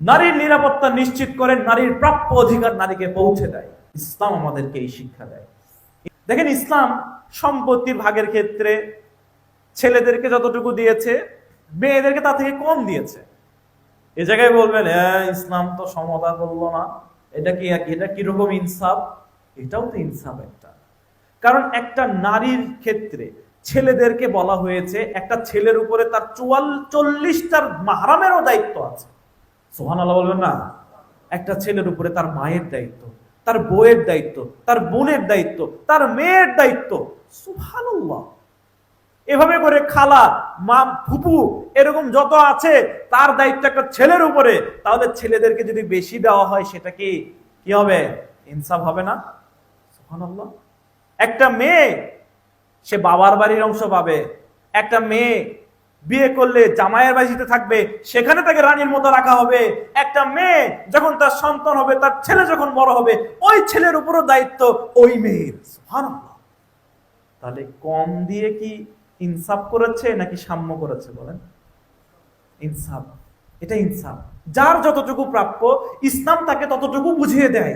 নারীর নিরাপত্তা নিশ্চিত করে নারীর প্রাপ্য অধিকার নারীকে পৌঁছে দেয়। ইসলাম আমাদেরকে এই শিক্ষা দেয়। দেখেন, ইসলাম সম্পত্তির ভাগের ক্ষেত্রে ছেলেদেরকে যতটুকু দিয়েছে, মেয়েদেরকে তা থেকে কম দিয়েছে। এ জায়গায় বলবেন হ্যাঁ ইসলাম তো সমতা করল না। এটা কি এটা কীরকম ইনসাফ? এটাও তো ইনসাফ একটা। কারণ একটা নারীর ক্ষেত্রে ছেলেদেরকে বলা হয়েছে, একটা ছেলের উপরে তার চুয়াল, চল্লিশটার মাহারামেরও দায়িত্ব আছে। সোহান আল্লাহ বলবেন না? একটা ছেলের উপরে তার মায়ের দায়িত্ব, তার বউয়ের দায়িত্ব, তার বোনের দায়িত্ব, তার মেয়ের দায়িত্ব। সুবহানাল্লাহ। এভাবে করে খালা, মা, ফুপু এরকম যত আছে, তার দায়িত্ব একটা ছেলের উপরে। তাহলে ছেলেদেরকে যদি বেশি দেওয়া হয়, সেটা কি? কি হবে? ইনসাফ হবে না? সুবহানাল্লাহ। একটা মেয়ে, সে বাবার বাড়ির অংশ পাবে। একটা মেয়ে বিয়ে করলে জামাইয়ের বাড়িতে থাকবে, সেখানে তাকে রানীর মতো রাখা হবে। একটা মেয়ে যখন তার সন্তান হবে, তার ছেলে যখন বড় হবে, ওই ছেলের উপরও দায়িত্ব ওই মেয়ের। তাহলে কম দিয়ে কি ইনসাফ করেছে নাকি সাম্য করেছে বলেন? ইনসাফ। এটা ইনসাফ। যার যতটুকু প্রাপ্য, ইসলাম তাকে ততটুকু বুঝিয়ে দেয়।